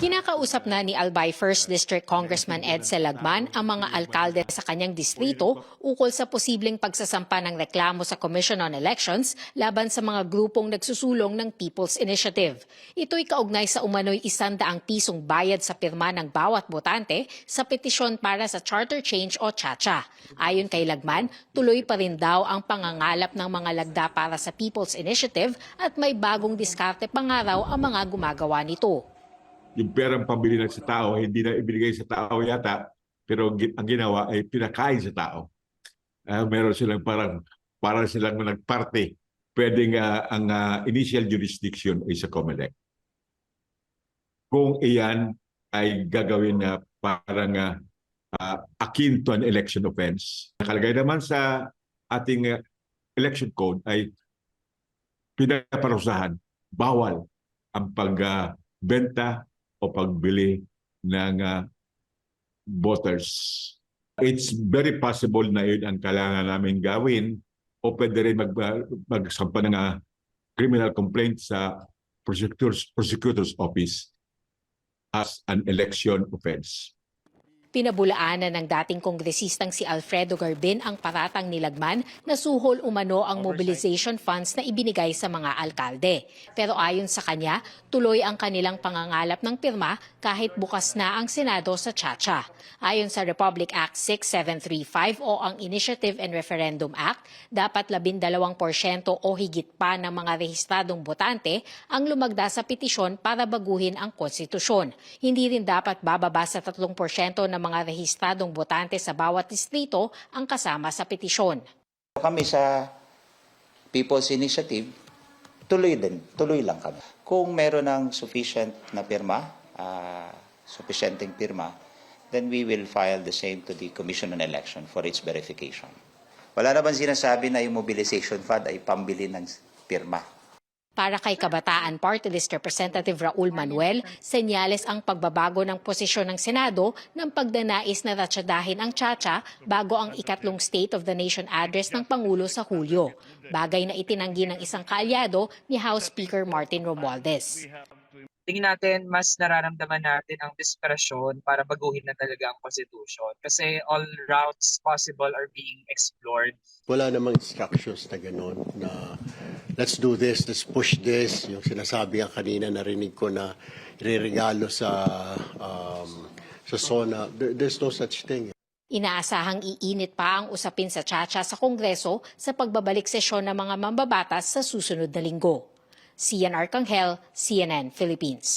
Kinakausap na ni Albay 1st District Congressman Ed Selagman ang mga alkalde sa kanyang distrito ukol sa posibleng pagsasampa ng reklamo sa Commission on Elections laban sa mga grupong nagsusulong ng People's Initiative. Ito'y kaugnay sa umano'y isandaang pisong bayad sa pirma ng bawat botante sa petisyon para sa charter change o CHACHA. Ayon kay Lagman, tuloy pa rin daw ang pangangalap ng mga lagda para sa People's Initiative at may bagong diskarte pangaraw ang mga gumagawa nito. Yung perang pambili lang sa tao, hindi na ibinigay sa tao yata, pero ang ginawa ay pinakain sa tao. Ah, meron silang parang, parang silang nagparte. Pwedeng ah, ang ah, initial jurisdiction ay sa COMELEC. Kung iyan ay gagawin na parang ah, ah, akin to an election offense. Nakalagay naman sa ating ah, election code ay pinaparusahan, bawal ang pagbenta o pagbili ng ah, voters. It's very possible na yun ang kailangan namin gawin o pwede rin mag, ah, magsampa ng ah, criminal complaint sa prosecutor's, prosecutor's office as an election offense. Pinabulaanan ng dating kongresistang si Alfredo Garbin ang paratang ni Lagman na suhol umano ang mobilization funds na ibinigay sa mga alkalde. Pero ayon sa kanya, tuloy ang kanilang pangangalap ng pirma kahit bukas na ang Senado sa Chacha. Ayon sa Republic Act 6735 o ang Initiative and Referendum Act, dapat 12% o higit pa ng mga rehistradong botante ang lumagda sa petisyon para baguhin ang konstitusyon. Hindi rin dapat bababa sa 3% ng mga rehistradong botante sa bawat distrito ang kasama sa petisyon. Kami sa People's Initiative, tuloy din, tuloy lang kami. Kung meron ng sufficient na pirma, uh, sufficienting pirma, then we will file the same to the Commission on Election for its verification. Wala naman sinasabi na yung mobilization fund ay pambili ng pirma. Para kay Kabataan Party List Representative Raul Manuel, senyales ang pagbabago ng posisyon ng Senado ng pagdanais na ratsadahin ang Chacha bago ang ikatlong State of the Nation address ng Pangulo sa Hulyo. Bagay na itinanggi ng isang kaalyado ni House Speaker Martin Romualdez. Tingin natin mas nararamdaman natin ang desperasyon para baguhin na talaga ang constitution kasi all routes possible are being explored wala namang instructions na gano'n na let's do this, let's push this. Yung sinasabi nga kanina, narinig ko na ireregalo sa um, sa SONA. There- there's no such thing. Inaasahang iinit pa ang usapin sa Chacha sa Kongreso sa pagbabalik sesyon ng mga mambabatas sa susunod na linggo. Cian Arcangel, CNN Philippines.